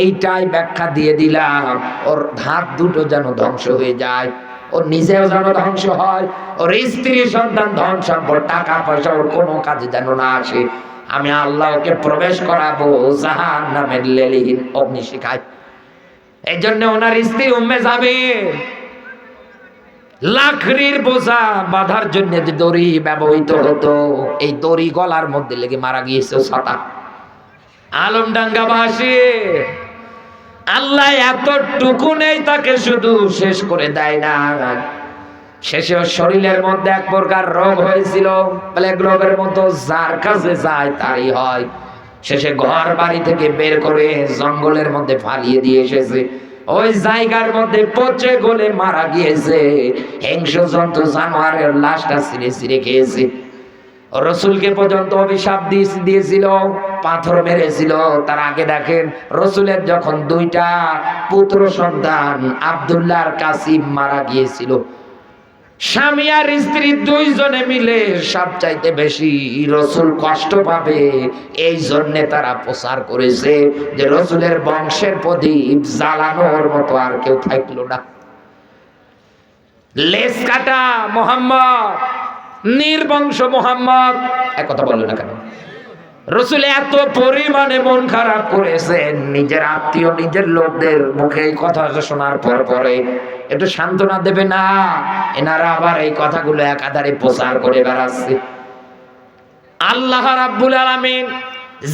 এইটাই ব্যাখ্যা দিয়ে দিলাম। ওর হাত দুটো যেন ধ্বংস হয়ে যায়। ও নিজেও যেন ধ্বংস হয়, ওর স্ত্রী সন্তান ধন সম্পদ টাকা পয়সা, ওর কোনো কাজে যেন না আসে। আমি আল্লাহ ওকে প্রবেশ করাবো জাহান নামের লেলিহীন অগ্নি শিখায় এই জন্য ওনার স্ত্রী উম্মে যাবে লাখরির বোঝা বাঁধার জন্য যে দড়ি ব্যবহৃত হতো, এই দড়ি গলার মধ্যে লেগে মারা গিয়েছে ছটা আলমডাঙ্গাবাসী, আল্লাহ এতটুকু নেই তাকে শুধু শেষ করে দেয় না। শেষে শরীরের মধ্যে এক প্রকার রোগ হয়েছিল। প্লেগ রোগের মতো যার কাছে যায় তারই হয়। শেষে ঘর বাড়ি থেকে বের করে জঙ্গলের মধ্যে ফালিয়ে দিয়ে এসেছে। ওই জায়গার মধ্যে পচে গলে মারা গিয়েছে। হিংস্র জন্তু জানোয়ারের লাশটা ছিঁড়ে ছিঁড়ে খেয়েছে। রসুলকে পর্যন্ত অভিশাপ দিয়েছিল, পাথর মেরেছিল। তার আগে দেখেন, রসুলের যখন দুইটা পুত্র সন্তান আব্দুল্লাহ কাসিম মারা গিয়েছিল, স্বামী আর স্ত্রী দুইজনে মিলে সব চাইতে বেশি রসুল কষ্ট পাবে। এই জন্যে তারা প্রচার করেছে যে রসুলের বংশের প্রদীপ জ্বালানোর মতো আর কেউ থাকল না। লেস কাটা মোহাম্মদ নির্বংশ মোহাম্মদ। এক কথা বলল না কেন? রসুল এত পরিমাণে মন খারাপ করেছেন নিজের আত্মীয়, নিজের লোকদের মুখে এই কথা শোনার পর পরে একটু সান্ত্বনা দেবে না? এনারা আবার এই কথাগুলো একাধারে প্রচার করে বেড়াচ্ছে। আল্লাহ রাব্বুল আলামিন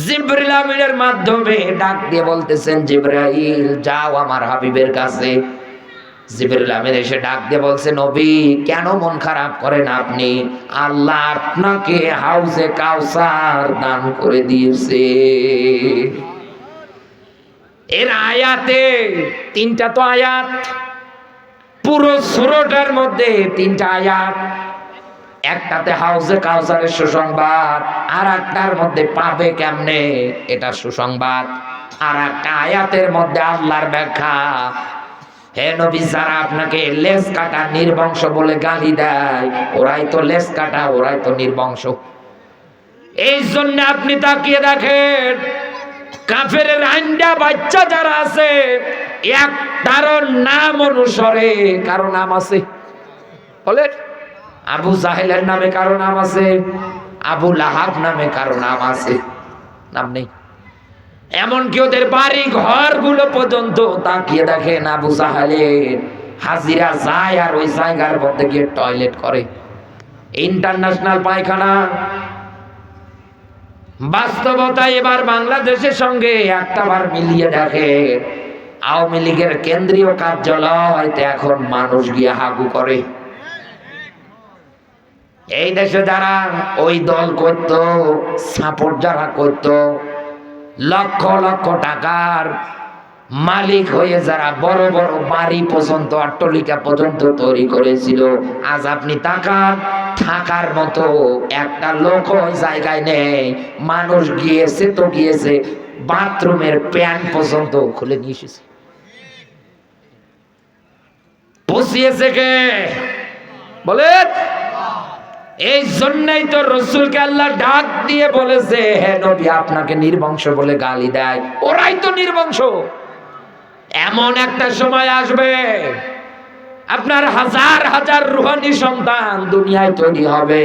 জিবরিল আমিনের মাধ্যমে ডাক দিয়ে বলতেছেন, জিব্রাইল, যাও আমার হাবিবের কাছে। জিবরিল আমিন এসে ডাক দিয়ে বলছে, নবী, কেন মন খারাপ করেন আপনি? আল্লাহ আপনাকে হাউসে কাউসার দান করে দিয়েছে। এর আয়াতে তিনটা তো আয়াত, পুরো সুরটার মধ্যে তিনটা আয়াত। একটাতে হাউসে কাউসারের সুসংবাদ আর একটার মধ্যে পাবে কেমনে? এটা সুসংবাদ। আর একটা আয়াতের মধ্যে আল্লাহর ব্যাখ্যা হে নবী, যারা আপনাকে লেস কাটা নির্বংশ বলে গালি দেয়, ওরাই তো লেস কাটা, ওরাই তো নির্বংশ। এই জন্য আপনি তাকিয়ে দেখেন কাফের আন্ডা বাচ্চা যারা আছে এক তার নাম অনুসরে কারও নাম আছে। বলে আবু জাহেলের নামে কারও নাম আছে, আবু লাহাব নামে কারও নাম আছে। নাম নেই। এমনকি ওদের বাড়ি ঘরগুলো পর্যন্ত তাকিয়ে দেখেন আবু জাহালের হাজিরা যায় আর ওই জায়গার মধ্যে গিয়ে টয়লেট করে। ইন্টারন্যাশনাল পায়খানা। বাস্তবতা এবার বাংলাদেশের সঙ্গে একটা বার মিলিয়ে দেখে। আওয়ামী লীগের কেন্দ্রীয় কার্যালয়তে এখন মানুষ গিয়ে হাগু করে। এই দেশে যারা ওই দল করত, সাপোর্ট যারা করত লক্ষ লক্ষ টাকার মালিক হয়ে যারা বড় বড় বাড়ি পর্যন্ত, অট্টলিকা পর্যন্ত তৈরি করেছিল। আজ আপনি তাকান, থাকার মতো একটা লোক জায়গায় নেই। মানুষ গিয়েছে তো গিয়েছে, বাথরুমের প্যান্ট পর্যন্ত খুলে নিয়ে এসেছে। বসিয়েছে কে? বলেন। এই জন্যই তো রসুলকে আল্লাহ ডাক দিয়ে বলেছে, হে নবী, আপনাকে নির্বংশ বলে গালি দেয়। ওরাই তো নির্বংশ। এমন একটা সময় আসবে, আপনার হাজার হাজার রুহানি সন্তান দুনিয়ায় তৈরি হবে।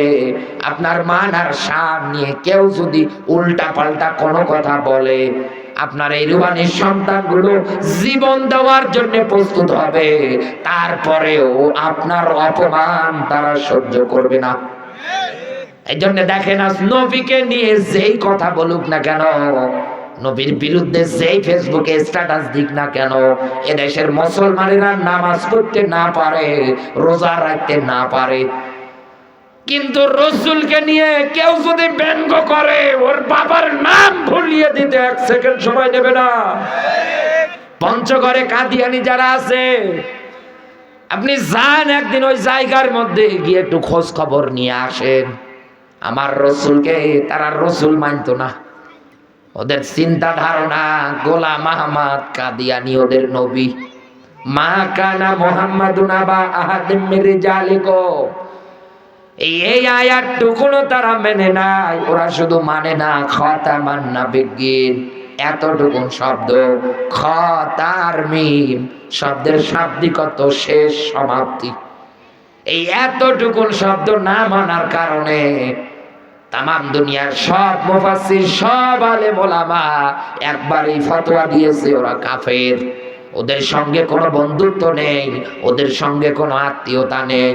আপনার মান আর শান নিয়ে কেউ যদি উল্টা পাল্টা কোনো কথা বলে, আপনার এই রুহানি সন্তানগুলো জীবন দেওয়ার জন্য প্রস্তুত হবে। তারপরেও আপনার অপমান তারা সহ্য করবে না। এই জন্য দেখেন আজ নবীকে নিয়ে যেই কথা বলুক না কেন, নবীর বিরুদ্ধে যেই ফেসবুকে স্ট্যাটাস দিক না কেন, এদেশের মুসলমানেরা নামাজ পড়তে না পারে, রোজা রাখতে না পারে। কিন্তু রসুলকে নিয়ে কেউ যদি ব্যঙ্গ করে, ওর বাবার নাম ভুলিয়ে দিতে এক সেকেন্ড সময় নেবে না। পঞ্চগড়ে কাদিয়ানি যারা আছে, আপনি যান একদিন ওই জায়গার মধ্যে গিয়ে একটু খোঁজ খবর নিয়ে আসেন। আমার রসুলকে তারা রসুল মানতো না। ওদের চিন্তা ধারণা গোলাম আহমদ কাদিয়ানি, ওদের নবী। মা কানা মোহাম্মদুন আবা আহাদিম মির জালিকো এই আয়াত টুকুনো তারা মেনে নাই। ওরা শুধু মানে না, খতামান না বিজ্ঞান এতটুকুন শব্দ খ তার মিম। শব্দের শাব্দিকত শেষ সমাপ্তি। এই এতটুকুন শব্দ না মানার কারণে তামাম দুনিয়ার সব মুফাসসির, সব আলে মোলামা একবার এই ফতোয়া দিয়েছে, ওরা কাফের। ওদের সঙ্গে কোনো বন্ধুত্ব নেই, ওদের সঙ্গে কোনো আত্মীয়তা নেই।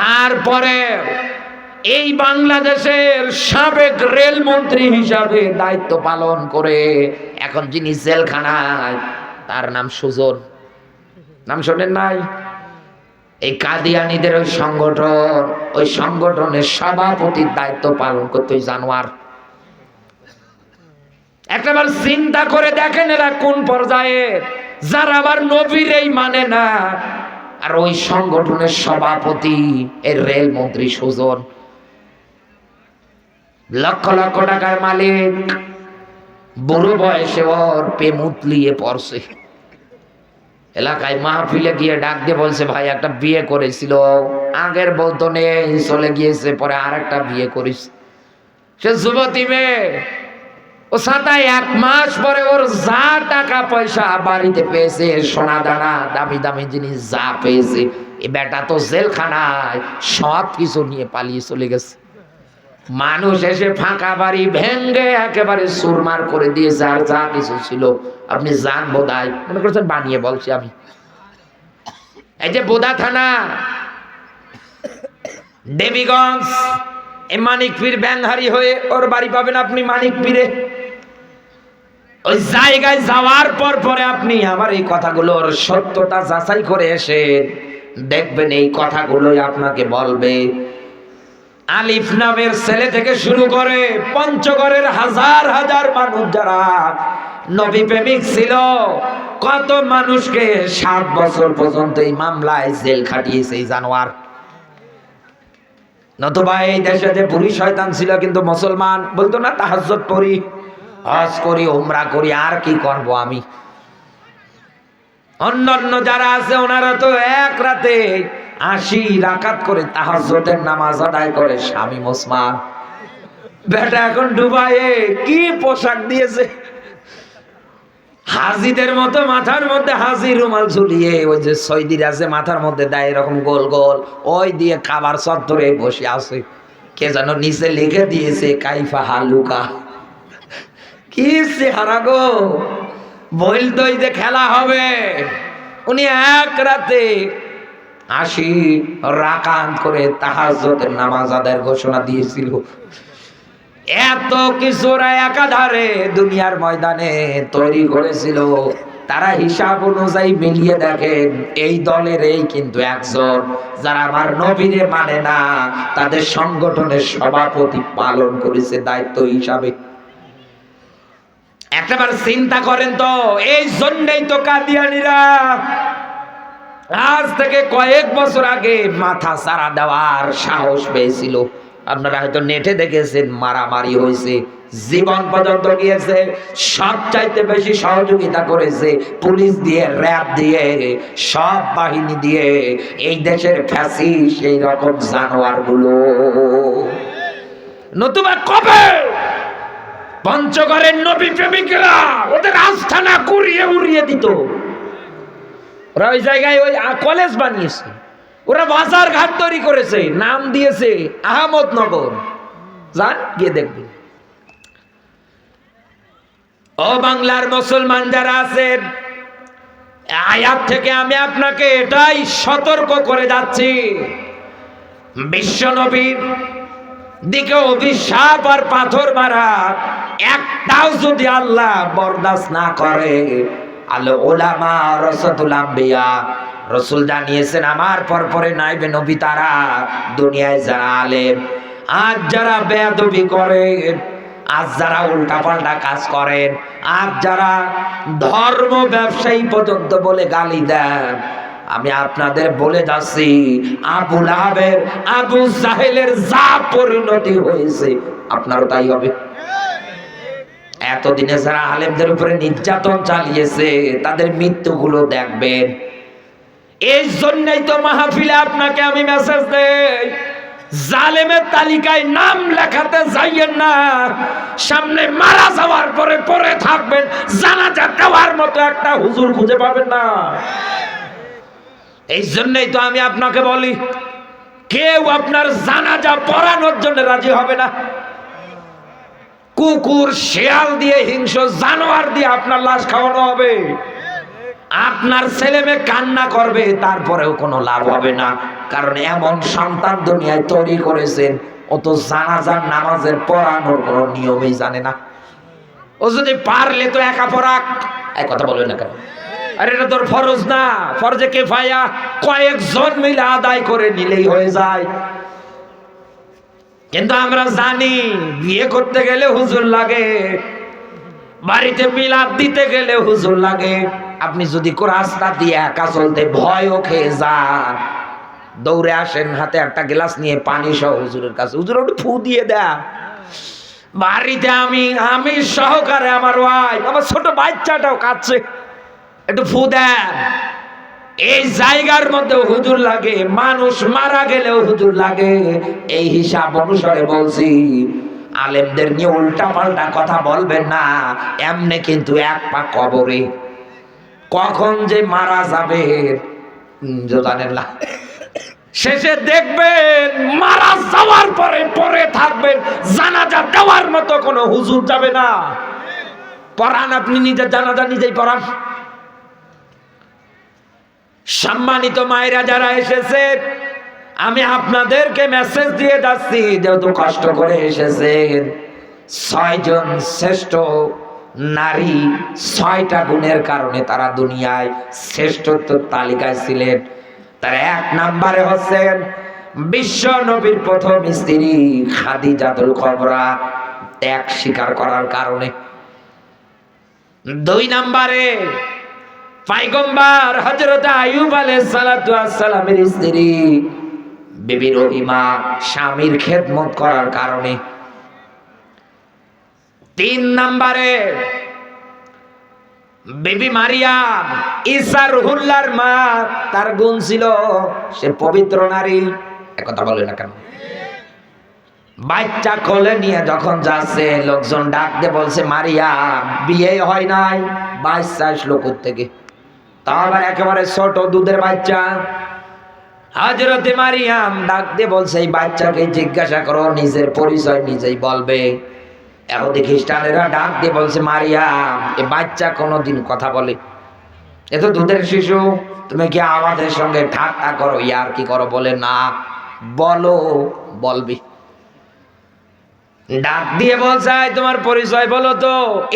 তারপরে এই বাংলাদেশের সাবেক রেলমন্ত্রী হিসাবে দায়িত্ব পালন করে এখন যিনি জেলখানায়, তার নাম সুজন। নাম শোনেন নাই? এই কাদিয়ানিদের ওই সংগঠন, ওই সংগঠনের সভাপতির দায়িত্ব পালন করতে ওই জানোয়ার। একটাবার চিন্তা করে দেখেন এরা কোন পর্যায়ে, যারা আবার নবীর এই মানে না। আর ওই সংগঠনের সভাপতি এই রেল মন্ত্রী সুজন। লক্ষ লক্ষ টাকার মালিক, বুড়ো বয়সে ওর প্রেম উতলিয়ে পড়ছে। এলাকায় মাহফিলে গিয়ে ডাক দিয়ে বলছে, ভাই, একটা বিয়ে করেছিল। আগের তো চলে গিয়েছে, পরে আর একটা বিয়ে করিস। সে যুবতী মেয়ে, ও সাতায় এক মাস পরে ওর যা টাকা পয়সা বাড়িতে পেয়েছে, সোনা দানা, দামি দামি জিনিস যা পেয়েছে, এ বেটা তো জেলখানায় সব কিছু নিয়ে পালিয়ে চলে গেছে। মানুষ এসে ফাঁকা বাড়ি ভেঙ্গে একেবারে সুরমার করে দিয়েছে, আর যা কিছু ছিল আপনি যান বোধায়। মনে করছেন বানিয়ে বলছি আমি। এই যে বোদা থানা, দেবীগঞ্জ, এই মানিক পীর ব্যাংহারি হয়ে ওর বাড়ি পাবেন আপনি মানিক পীরে ওই জায়গায় যাওয়ার পর পরে আপনি আমার এই কথাগুলোর সত্যতা যাচাই করে এসে দেখবেন এই কথাগুলোই আপনাকে বলবে। আলিফ নামের ছেলে থেকে শুরু করে পঞ্চগড়ের হাজার হাজার মানুষ যারা নবী প্রেমিক ছিল। কত মানুষকে সাত বছর পর্যন্ত এই মামলায় জেল খাটিয়েছে এই জানোয়ার। নতুবা এই দেশে যে বুড়ি শয়তান ছিল কিন্তু মুসলমান, বলতো না তাহাজ্জত পড়ি, হজ করি, উমরা করি, আর কি করব আমি? অন্যান্য যারা আছে, ওনারা তো এক রাতে আশি রাকাত করে তাহাজ্জুদের নামাজ আদায় করে, স্বামী মুসলমান। বেটা এখন ডুবাইয়ে কি পোশাক দিয়েছে? হাজিদের মতো মাথার মধ্যে হাজি রুমাল ঝুলিয়ে, ওই যে সৈদির আছে, মাথার মধ্যে দেয় এরকম গোল গোল, ওই দিয়ে খাবার চত্বরে বসে আছে। কে যেন নিচে লিখে দিয়েছে, কাইফা হালুকা। কি চেহারা গো! বলতো যে খেলা হবে। উনি এক রাতে আশি রাকান করে তাহাজ্জুদের নামাজ আদায়ের ঘোষণা দিয়েছিল। এত কিছু একাধারে দুনিয়ার ময়দানে তৈরি করেছিল। তারা হিসাব অনুযায়ী মিলিয়ে দেখেন, এই দলের এই কিন্তু একজন যারা আমার নবীরে মানে না, তাদের সংগঠনের সভাপতি পালন করেছে দায়িত্ব হিসাবে। একটাবার চিন্তা করেন তো, এই জন্যই তো কাদিয়ানিরা আজ থেকে কয়েক বছর আগে মাথা সারা দেওয়ার সাহস পেয়েছিল। আপনারা হয়তো নেটে দেখেছেন, মারামারি হয়েছে, জীবন পর্যন্ত গিয়েছে, সব চাইতে বেশি সহযোগিতা করেছে, পুলিশ দিয়ে, র্যাব দিয়ে, সব বাহিনী দিয়ে, এই দেশের ফ্যাসি সেই রকম জানোয়ারগুলো নতুবা কবে পঞ্চগড়ের নবী প্রেমিকরা ওদের আস্থানা কুড়িয়ে উড়িয়ে দিত? ওরা ওই জায়গায় ওই কলেজ বানিয়েছে। ওরা বাজার ঘাট তৈরি করেছে, নাম দিয়েছে আহমদনগর যান গিয়ে দেখবেন ও বাংলার মুসলমান যারা আছেন আয়াত থেকে আমি আপনাকে এটাই সতর্ক করে যাচ্ছি। বিশ্ব নবীর দিকে অভিশাপ আর পাথর মারা একটাও যদি আল্লাহ বরদাস্ত না করে আলো ওলামা রসদুল আম্বিয়া রসুল জানিয়েছেন, আমার পর পরে নাইবে নবী তারা দুনিয়ায় যারা আলেম। আজ যারা বেয়াদবি করে আজ যারা উল্টাপাল্টা কাজ করেন আজ যারা ধর্ম ব্যবসায়ী পর্যন্ত বলে গালি দেন। আমি আপনাদের বলে যাচ্ছি আবুল আহাবের আবু সাহেলের যা পরিণতি হয়েছে, আপনারও তাই হবে। এতদিনে যারা আলেমদের উপরে নির্যাতন চালিয়েছে, তাদের মৃত্যুগুলো দেখবেন। এই জন্যই তো মাহফিলে আপনাকে আমি মেসেজ দেই। জালেমের তালিকায় নাম লেখাতে যাইয়েন না। সামনে মারা যাওয়ার পরে পরে থাকবেন, জানাজা দেওয়ার মতো একটা হুজুর খুঁজে পাবেন না। এই জন্যই তো আমি আপনাকে বলি, কেউ আপনার জানাজা পড়ানোর জন্য রাজি হবে না। কুকুর, শেয়াল দিয়ে, হিংস্র জানোয়ার দিয়ে আপনার লাশ খাওয়ানো হবে। আপনার ছেলে মেয়ে কান্না করবে, তারপরেও কোনো লাভ হবে না। কারণ এমন সন্তান দুনিয়ায় তৈরি করেছেন, ও তো জানাজার নামাজের পড়ানোর কোনো নিয়মই জানে না। ও যদি পারলে তো একা পড়াক। এক কথা বলবে না কেন? আর এটা তোর ফরজ না। ফরজে কে ফায়া কয়েকজন মিলে আদায় করে নিলেই হয়ে যায়। কিন্তু আমরা জানি, বিয়ে করতে গেলে হুজুর লাগে। বাড়িতে মিলাদ দিতে গেলে হুজুর লাগে। আপনি যদি রাস্তা দিয়ে একা চলতে ভয়ও খেয়ে যান। দৌড়ে আসেন, হাতে একটা গ্লাস নিয়ে পানি সহ হুজুরের কাছে। হুজুর একটু ফু দিয়ে দেন। বাড়িতে আমি আমি সহকারে আমার ওয়াই আমার ছোট বাচ্চাটাও কাঁদছে। একটু ফু দেন। এই জায়গার মধ্যে হুজুর লাগে। মানুষ মারা গেলেও হুজুর লাগে। এই হিসাব অনুসারে বলছি আলেমদের নিয়ে উল্টা পাল্টা কথা বলবেন না, এমনি কিন্তু এক পা কবরে। কখন যে মারা যাবে? জানেন না শেষে দেখবেন মারা যাওয়ার পরে পরে থাকবেন, জানাজা দেওয়ার মতো কোনো হুজুর যাবে না। পড়ান আপনি নিজের জানাজা নিজেই পড়ান। সম্মানিত মায়েরা যারা এসেছে আমি আপনাদেরকে মেসেজ দিয়ে যাচ্ছি, যেহেতু কষ্ট করে এসেছেন ছয়জন শ্রেষ্ঠ নারী ছয়টা গুণের কারণে তারা দুনিয়ায় শ্রেষ্ঠত্ব তালিকায় ছিলেন। তার এক নাম্বারে হচ্ছেন বিশ্ব নবীর প্রথম স্ত্রী খাদিজাতুল খবরা ত্যাগ স্বীকার করার কারণে। দুই নাম্বারে পাইগম্বার হজরত আয়ুব সালাতু সালামের স্ত্রী বিবি রহিমা স্বামীর খেদমত করার কারণে। তিন নম্বরে বিবি মারিয়াম, ঈসা রুহুল্লার মা, তার গুণ ছিল সে পবিত্র নারী। একথা বলে না কেন? বাচ্চা কোলে নিয়ে যখন যাচ্ছে, লোকজন ডাক দিয়ে বলছে মারিয়া বিয়ে হয় নাই, বাচ্চা আসলো থেকে তা একেবারে ছোট দুধের বাচ্চা। হাজরতে মারিয়াম ডাক দিয়ে বলছে, এই বাচ্চাকে জিজ্ঞাসা করো, নিজের পরিচয় নিজেই বলবে। এখন খ্রিস্টানেরা ডাক দিয়ে বলছে, মারিয়াম, এ বাচ্চা কোনোদিন কথা বলে। এ তো দুধের শিশু, তুমি কি আমাদের সঙ্গে ঠাট্টা করো? ইয়ার কি করো বলে না, বলো, বলবি। ডাক দিয়ে বলছে তোমার পরিচয় বলো তো।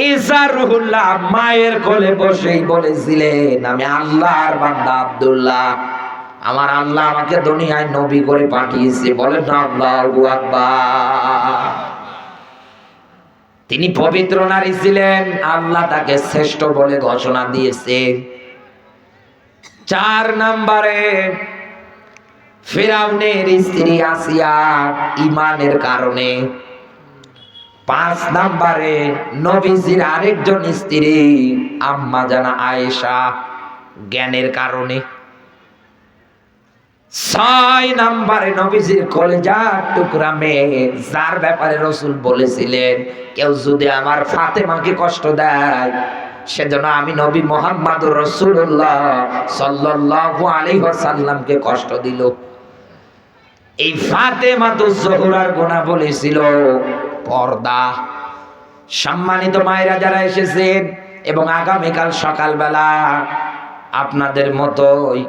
ঈসা রুহুল্লাহ মায়ের কোলে বসেই বলেছিলেন, আমি আল্লাহর বান্দা আব্দুল্লাহ। আমার আল্লাহ আমাকে দুনিয়ায় নবী করে পাঠিয়েছে। বলেন আল্লাহু আকবার। তিনি পবিত্র নারী ছিলেন, আল্লাহ তাকে শ্রেষ্ঠ বলে ঘোষণা দিয়েছে। চার নম্বরে, ফেরাউনের স্ত্রী আসিয়া ইমানের কারণে। পাঁচ নাম্বারে, নবীজির আরেকজন স্ত্রী, আম্মা জানা আয়েশা, জ্ঞানের কারণে। ছয় নাম্বারে নবীজির কলেজার টুকরা মেয়ে, যার ব্যাপারে রসুল বলেছিলেন, কেউ যদি আমার ফাতেমাকে কষ্ট দেয়, সেজন্য আমি নবী মোহাম্মদ রসুল্লাহ সাল্লাল্লাহু আলাইহি ওয়াসাল্লামকে কষ্ট দিল। এই ফাতেমা তো জহুরার গোনা বলেছিল, পর্দা। সম্মানিত মায়েরা যারা এসেছেন এবং আগামীকাল সকালবেলা আপনাদের মতোই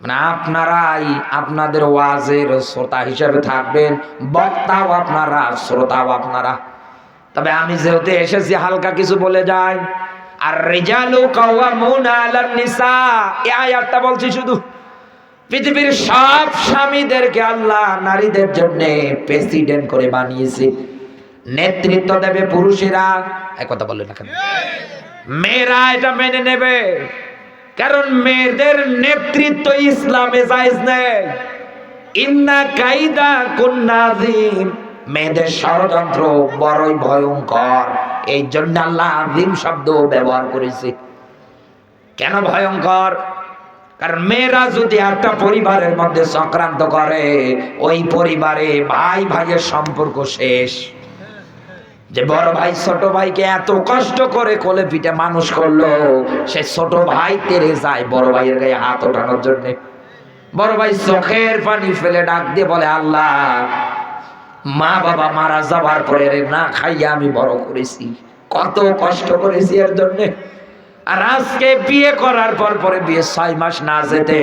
মানে আপনারাই আপনাদের ওয়াজের শ্রোতা হিসেবে থাকবেন বক্তাও আপনারা শ্রোতাও আপনারা। তবে আমি যেহেতু এসেছি হালকা কিছু বলে যাই। আর রেজালু নিসা এই আয়াতটা বলছি শুধু। পৃথিবীর সব স্বামীদেরকে আল্লাহ নারীদের জন্য প্রেসিডেন্ট করে বানিয়েছে। নেতৃত্ব দেবে পুরুষেরা। এক কথা বললেন না কেন? মেয়েরা এটা মেনে নেবে। কারণ মেয়েদের নেতৃত্ব ইসলামে জায়েজ নেই। ইন্না কাইদা কুন্নাজিম মেয়েদের ষড়যন্ত্র বড়ই ভয়ঙ্কর। এই জন্য আল্লাহ আজিম শব্দ ব্যবহার করেছে। কেন ভয়ঙ্কর? কারণ মেয়েরা যদি একটা পরিবারের মধ্যে সংক্রান্ত করে, ওই পরিবারে ভাই ভাইয়ের সম্পর্ক শেষ। যে বড় ভাই, ছোট ভাইকে এত কষ্ট করে কোলে পিঠে মানুষ করল, সে ছোট ভাই তেরে যায়, বড় ভাইয়ের গায়ে হাত ওঠানোর জন্য। বড় ভাই চোখের পানি ফেলে ডাক দিয়ে বলে, আল্লাহ, মা বাবা মারা যাবার পরে রে না খাইয়া আমি বড় করেছি। কত কষ্ট করেছি এর জন্য। আর আজকে বিয়ে করার পর পরে বিয়ে ছয় মাস না যেতে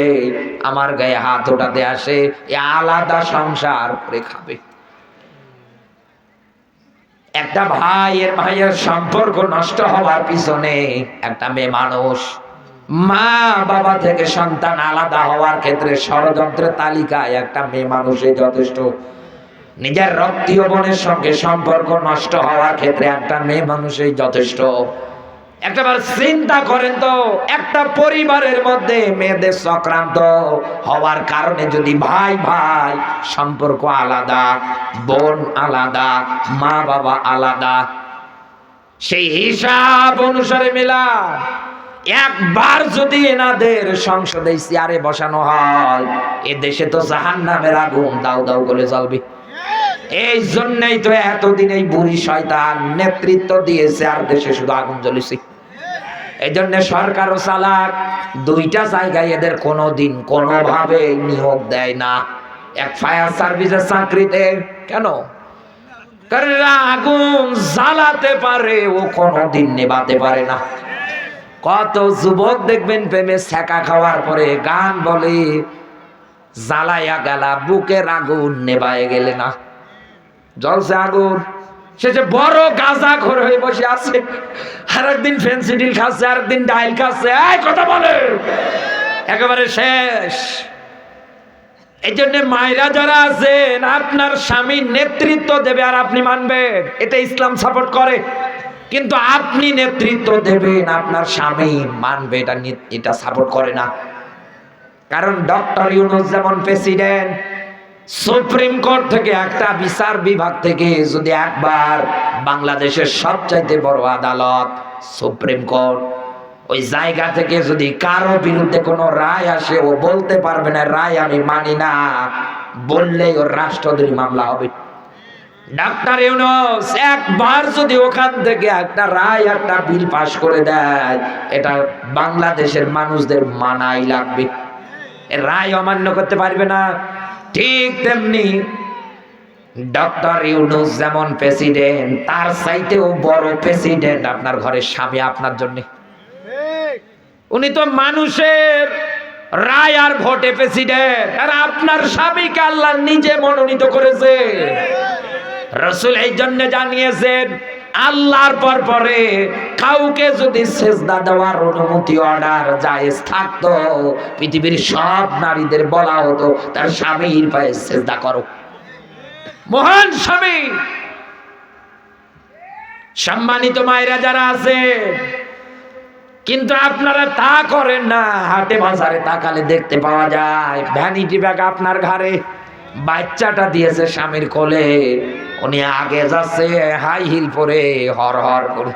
আমার গায়ে হাত ওঠাতে আসে, এ আলাদা সংসার করে খাবে। একটা ভাইয়ের ভাইয়ের সম্পর্ক নষ্ট হওয়ার পিছনে একটা মেয়ে মানুষ। মা বাবা থেকে সন্তান আলাদা হওয়ার ক্ষেত্রে ষড়যন্ত্রের তালিকায় একটা মেয়ে মানুষে যথেষ্ট। নিজের রক্তীয় বোনের সঙ্গে সম্পর্ক নষ্ট হওয়ার ক্ষেত্রে একটা মেয়ে মানুষই যথেষ্ট। একটাবার চিন্তা করেন তো, একটা পরিবারের মধ্যে মেয়েদের চক্রান্ত হওয়ার কারণে যদি ভাই ভাই সম্পর্ক আলাদা, বোন আলাদা, মা বাবা আলাদা, সেই হিসাব অনুসারে মেলা একবার যদি এনাদের সংসদে চেয়ারে বসানো হয়, এ দেশে তো জাহান নামের আগুন দাও দাও করে জ্বলবে। এই জন্যই তো এতদিন এই বুড়ি শয়তান নেতৃত্ব দিয়েছে, আর দেশে শুধু আগুন জ্বলেছে। এই জন্য সরকারও চালাক। দুইটা জায়গায় এদের কোনো দিন কোনোভাবে নিয়োগ দেয় না। এক ফায়ার সার্ভিসের চাকরিতে। কেন? কারণ আগুন জ্বালাতে পারে, ও কোনোদিন নেবাতে পারে না। কত যুবক দেখবেন প্রেমে ছ্যাঁকা খাওয়ার পরে গান বলে জ্বালাইয়া গেলা, বুকের আগুন নেবায় গেলে না। জলসে আগুন। শেষে বড় গাঁজা ঘর হয়ে বসে আছে। আর একদিন ফেন্সিডিল খাচ্ছে আর একদিন ডাইল খাচ্ছে। এই কথা বলে। একেবারে শেষ। এই জন্য মায়েরা যারা আছেন, আপনার স্বামী নেতৃত্ব দেবে আর আপনি মানবেন। এটা ইসলাম সাপোর্ট করে। কিন্তু আপনি নেতৃত্ব দেবেন, আপনার স্বামী মানবে, এটা এটা সাপোর্ট করে না। কারণ ডক্টর ইউনুস যেমন প্রেসিডেন্ট সুপ্রিম কোর্ট থেকে একটা বিচার বিভাগ থেকে যদি একবার বাংলাদেশের সবচাইতে বড় আদালত, সুপ্রিম কোর্ট, ওই জায়গা থেকে যদি কারও বিরুদ্ধে কোনো রায় আসে, ও বলতে পারবে না, রায় আমি মানি না বললেই ওর রাষ্ট্রদ্রোহী মামলা হবে। ডাক্তার ইউনুস, একবার যদি ওখান থেকে একটা রায়, একটা বিল পাশ করে দেয়, এটা বাংলাদেশের মানুষদের মানাই লাগবে। রায় অমান্য করতে পারবে না। ঠিক তেমনি ডক্টর ইউনুস যেমন প্রেসিডেন্ট তার চাইতেও বড় প্রেসিডেন্ট আপনার ঘরের স্বামী আপনার জন্য। উনি তো মানুষের রায় আর ভোটে প্রেসিডেন্ট আর আপনার স্বামীকে আল্লাহ নিজে মনোনীত করেছে। রসুল এই জন্য জানিয়েছেন আল্লাহর পর পরে কাউকে যদি সেজদা দেওয়ার অনুমতি, অর্ডার জায়েজ থাকতো, পৃথিবীর সব নারীদের বলা হতো, তার স্বামীর পায়ে সেজদা করো। মহান স্বামী! সম্মানিত মায়েরা যারা আছে, কিন্তু আপনারা তা করেন না, হাটে বাজারে তাকালে দেখতে পাওয়া যায় ভ্যানিটি ব্যাগ আপনার ঘাড়ে, বাচ্চাটা দিয়েছে স্বামীর কোলে। উনি আগে যাচ্ছে হাই হিল পরে, হর হর করে।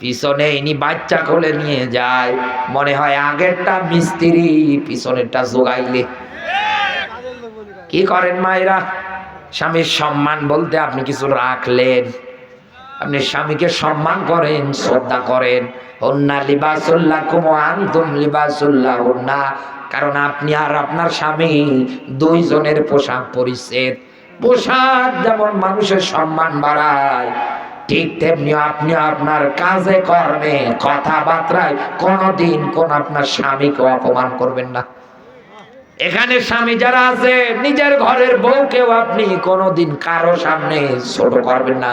পিছনে ইনি বাচ্চা কোলে নিয়ে যায়। মনে হয় আগেরটা মিস্ত্রি, পিছনেরটা জোগাইলে। কি করেন মায়েরা? স্বামীর সম্মান বলতে আপনি কিছু রাখলেন। আপনি স্বামীকে সম্মান করেন, শ্রদ্ধা করেন। অন্যা লিবাসুল্লাহ কুমো আন্তুম লিবাসুল্লাহ অন্যা কারণ আপনি আর আপনার স্বামী দুইজনের পোশাক পরিচ্ছেদ। পোশাক যেমন মানুষের সম্মান বাড়ায়, ঠিক তেমনি আপনি আপনার কাজে কর্মে, কথাবার্তায় কোনোদিন কোন আপনার স্বামীকে অপমান করবেন না। এখানে স্বামী যারা আছে, নিজের ঘরের বউকেও আপনি কোনোদিন কারও সামনে ছোট করবেন না।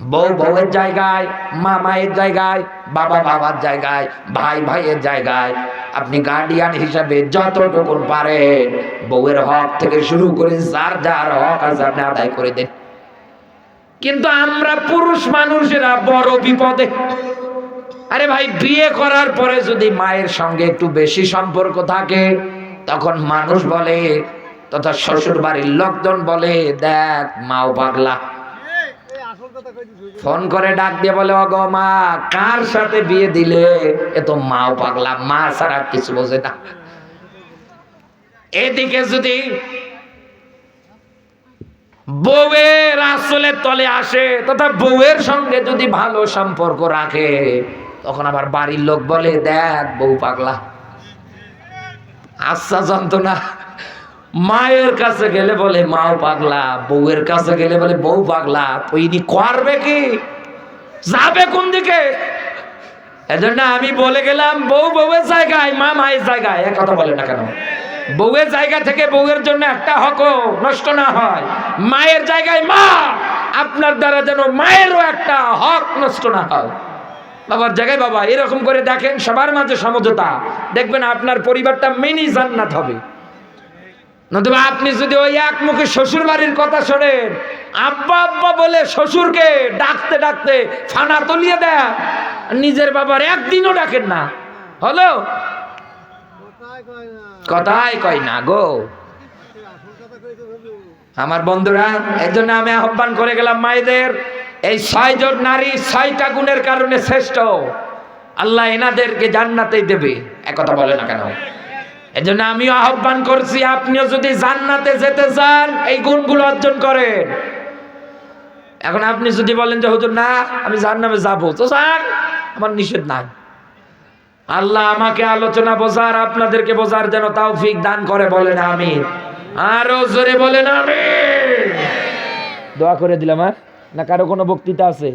বউ বউয়ের জায়গায়, মা মায়ের জায়গায়, বাবা বাবার জায়গায়, ভাই ভাইয়ের জায়গায় আপনি গার্ডিয়ান হিসাবে যতটুকু পারেন, বউয়ের হক থেকে শুরু করে যার যার হক আছে আপনি আদায় করে দেন। কিন্তু আমরা পুরুষ মানুষেরা বড় বিপদে। আরে ভাই, বিয়ে করার পরে যদি মায়ের সঙ্গে একটু বেশি সম্পর্ক থাকে, তখন মানুষ বলে, তথা শ্বশুর বাড়ির লোকজন বলে, দেখ, মাও পাগলা। ফোন করে ডাক দিয়ে বলে অগো মা, কার সাথে বিয়ে দিলে? এ তো মাও পাগলা, মা ছাড়া কিছু বোঝে না। এদিকে যদি বউয়ের আসলের তলে আসে, তথা বউয়ের সঙ্গে যদি ভালো সম্পর্ক রাখে, তখন আবার বাড়ির লোক বলে, দেখ বউ পাগলা আচ্ছা যন্ত্রণা মায়ের কাছে গেলে বলে, মাও পাগলা, বউয়ের কাছে গেলে বলে, বউ পাগলা তো ইনি করবে কি? যাবে কোন দিকে? এজন্য আমি বলে গেলাম, বউ বউয়ের জায়গায়, মা মায়ের জায়গায়। এক কথা বলে না কেন? বউয়ের জায়গা থেকে বউয়ের জন্য একটা হক নষ্ট না হয়। মায়ের জায়গায় মা, আপনার দ্বারা যেন মায়েরও একটা হক নষ্ট না হয়। বাবার জায়গায় বাবা, এরকম করে দেখেন সবার মাঝে সমঝোতা। দেখবেন আপনার পরিবারটা মিনি জান্নাত হবে। নতুবা আপনি যদি ওই এক মুখে শ্বশুর বাড়ির কথা শোনেন, আব্বা আব্বা বলে শ্বশুরকে ডাকতে ডাকতে ফানা তলিয়ে দেয় নিজের বাবার একদিনও ডাকেন না। হলো? কথাই কয় না গো। আমার বন্ধুরা এই জন্য আমি আহ্বান করে গেলাম মায়েদের, এই ছয়জন নারী ছয়টা গুণের কারণে শ্রেষ্ঠ। আল্লাহ এনাদেরকে জান্নাতেই দেবে, একথা বলে না কেন? এজন্য আমিও আহ্বান করছি, আপনিও যদি জান্নাতে যেতে চান, এই গুণগুলো অর্জন করেন। এখন আপনি যদি বলেন যে, হুজুর, না, আমি জান্নামে যাব। তো যান আমার নিষেধ নাই। আল্লাহ আমাকে আলোচনা বোঝার, আপনাদেরকে বোঝার যেন তাওফিক দান করে বলেন আমি আরও জোরে বলেন আমি দোয়া করে দিলাম হ্যাঁ? না, কারও কোনো বক্তৃতা আছে?